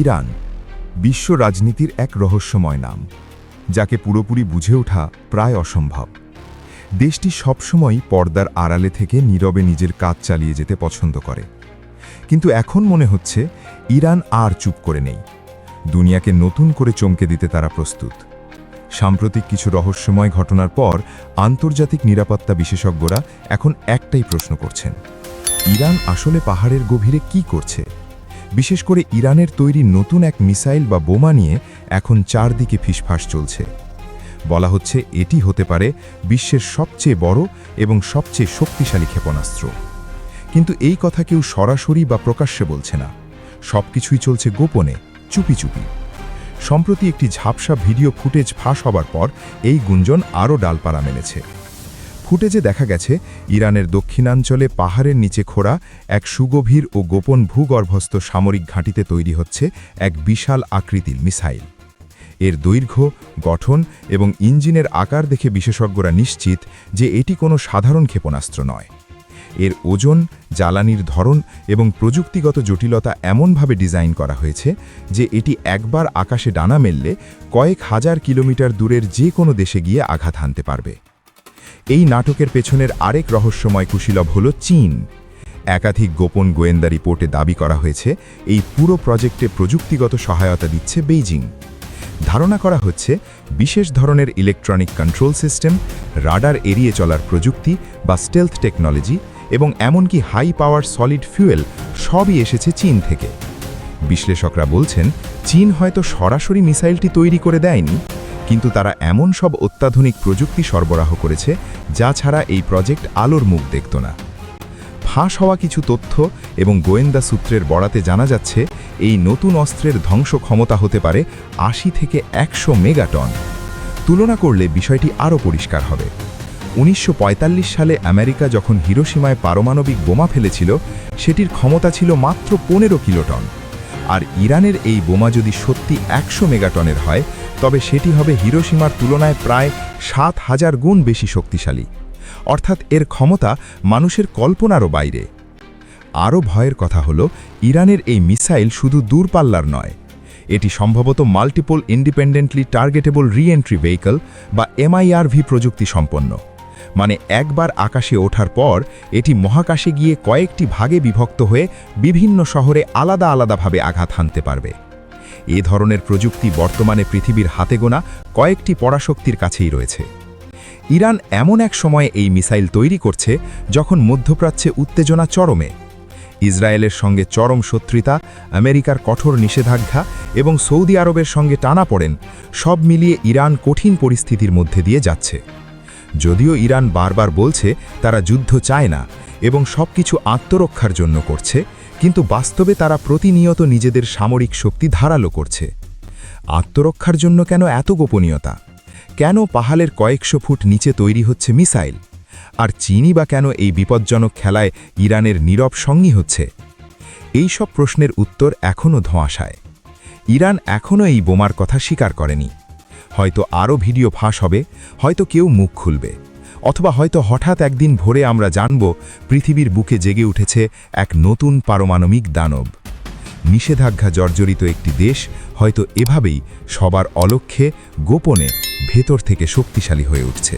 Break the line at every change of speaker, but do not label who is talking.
Iran, বিশ্ব রাজনীতির এক রহস্যময় নাম, যাকে পুরোপুরি বুঝে ওঠা প্রায় অসম্ভব। দেশটি সবসময়ই পর্দার আড়ালে থেকে নীরবে নিজের কাজ চালিয়ে যেতে পছন্দ করে। কিন্তু এখন মনে হচ্ছে ইরান আর চুপ করে নেই। দুনিয়াকে নতুন করে চমকে দিতে তারা প্রস্তুত। সাম্প্রতিক কিছু রহস্যময় ঘটনার পর আন্তর্জাতিক নিরাপত্তা বিশেষজ্ঞরা এখন একটাই প্রশ্ন করছেন, ইরান আসলে পাহাড়ের গভীরে কি করছে? বিশেষ করে ইরানের তৈরি নতুন এক মিসাইল বা বোমা নিয়ে এখন চারদিকে ফিসফাস চলছে। বলা হচ্ছে এটি হতে পারে বিশ্বের সবচেয়ে বড় এবং সবচেয়ে শক্তিশালী ক্ষেপণাস্ত্র। কিন্তু এই কথা কেউ সরাসরি বা প্রকাশ্যে বলছে না। সবকিছুই চলছে গোপনে, চুপি চুপি। সম্প্রতি একটি ঝাপসা ভিডিও ফুটেজ ফাঁস হবার পর এই গুঞ্জন আরও ডালপাড়া মেলেছে ফুটেজে দেখা গেছে, ইরানের দক্ষিণাঞ্চলে পাহাড়ের নিচে খোঁড়া এক সুগভীর ও গোপন ভূগর্ভস্থ সামরিক ঘাঁটিতে তৈরি হচ্ছে এক বিশাল আকৃতির মিসাইল। এর দৈর্ঘ্য, গঠন এবং ইঞ্জিনের আকার দেখে বিশেষজ্ঞরা নিশ্চিত যে এটি কোনো সাধারণ ক্ষেপণাস্ত্র নয়। এর ওজন, জ্বালানির ধরন এবং প্রযুক্তিগত জটিলতা এমনভাবে ডিজাইন করা হয়েছে যে এটি একবার আকাশে ডানা মেললে কয়েক হাজার কিলোমিটার দূরের যে কোনো দেশে গিয়ে আঘাত হানতে পারবে। এই নাটকের পেছনের আরেক রহস্যময় কুশীলভ হল চীন। একাধিক গোপন গোয়েন্দা রিপোর্টে দাবি করা হয়েছে, এই পুরো প্রজেক্টে প্রযুক্তিগত সহায়তা দিচ্ছে বেইজিং। ধারণা করা হচ্ছে, বিশেষ ধরনের ইলেকট্রনিক কন্ট্রোল সিস্টেম রাডার এড়িয়ে চলার প্রযুক্তি বা স্টেলথ টেকনোলজি এবং এমনকি হাই পাওয়ার সলিড ফুয়েল সবই এসেছে চীন থেকে। বিশ্লেষকরা বলছেন, চীন হয়তো সরাসরি মিসাইলটি তৈরি করে দেয়নি। কিন্তু তারা এমন সব অত্যাধুনিক প্রযুক্তি সরবরাহ করেছে যা ছাড়া এই প্রজেক্ট আলোর মুখ দেখত না। ফাঁস হওয়া কিছু তথ্য এবং গোয়েন্দা সূত্রের বড়াতে জানা যাচ্ছে, এই নতুন অস্ত্রের ধ্বংস ক্ষমতা হতে পারে আশি থেকে একশো মেগাটন। তুলনা করলে বিষয়টি আরও পরিষ্কার হবে। উনিশশো পঁয়তাল্লিশ সালে আমেরিকা যখন হিরোসীমায় পারমাণবিক বোমা ফেলেছিল, সেটির ক্ষমতা ছিল মাত্র পনেরো কিলোটন। আর ইরানের এই বোমা যদি সত্যি একশো মেগাটনের হয়, তবে সেটি হবে হিরোসীমার তুলনায় প্রায় সাত হাজার গুণ বেশি শক্তিশালী। অর্থাৎ এর ক্ষমতা মানুষের কল্পনারও বাইরে। আরও ভয়ের কথা হল, ইরানের এই মিসাইল শুধু দূরপাল্লার নয়। এটি সম্ভবত multiple independently targetable reentry vehicle বা এমআইআরভি প্রযুক্তি সম্পন্ন মানে একবার আকাশে ওঠার পর এটি মহাকাশে গিয়ে কয়েকটি ভাগে বিভক্ত হয়ে বিভিন্ন শহরে আলাদা আলাদাভাবে আঘাত হানতে পারবে। এ ধরনের প্রযুক্তি বর্তমানে পৃথিবীর হাতে গোনা কয়েকটি পরাশক্তির কাছেই রয়েছে। ইরান এমন এক সময়ে এই মিসাইল তৈরি করছে যখন মধ্যপ্রাচ্যে উত্তেজনা চরমে। ইসরায়েলের সঙ্গে চরম শত্রুতা, আমেরিকার কঠোর নিষেধাজ্ঞা এবং সৌদি আরবের সঙ্গে টানা পড়েন, সব মিলিয়ে ইরান কঠিন পরিস্থিতির মধ্যে দিয়ে যাচ্ছে। যদিও ইরান বারবার বলছে তারা যুদ্ধ চায় না এবং সব কিছু আত্মরক্ষার জন্য করছে, কিন্তু বাস্তবে তারা প্রতিনিয়ত নিজেদের সামরিক শক্তি ধারালো করছে। আত্মরক্ষার জন্য কেন এত গোপনীয়তা? কেন পাহাড়ের কয়েকশো ফুট নিচে তৈরি হচ্ছে মিসাইল? আর চীনই বা কেন এই বিপজ্জনক খেলায় ইরানের নীরব সঙ্গী হচ্ছে? এই সব প্রশ্নের উত্তর এখনও ধোঁয়াশায়। ইরান এখনও এই বোমার কথা স্বীকার করেনি। হয়তো আরও ভিডিও ফাঁস হবে, হয়তো কেউ মুখ খুলবে। অথবা হয়তো হঠাৎ একদিন ভোরে আমরা জানব পৃথিবীর বুকে জেগে উঠেছে এক নতুন পারমাণবিক দানব। নিষেধাজ্ঞা জর্জরিত একটি দেশ হয়তো এভাবেই সবার অলক্ষ্যে গোপনে ভেতর থেকে শক্তিশালী হয়ে উঠছে।